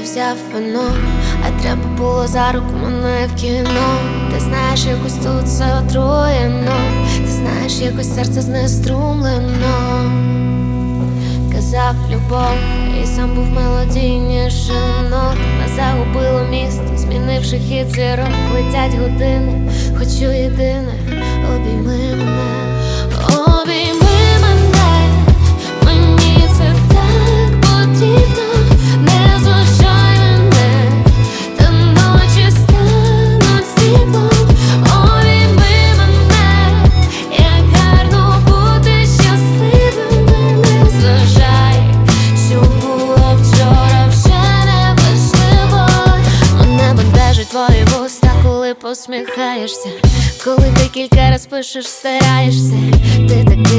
взяв вино, а треба було за руку мене в кіно. Ти знаєш, якось тут все отруєно, ти знаєш, якось серце знеструмлено. Казав любов, і сам був мелодійніше нот загубило місто, змінивши хід зірок Летять години, хочу єдине, посміхаєшся, коли ти кілька раз пишеш, стараєшся, ти такий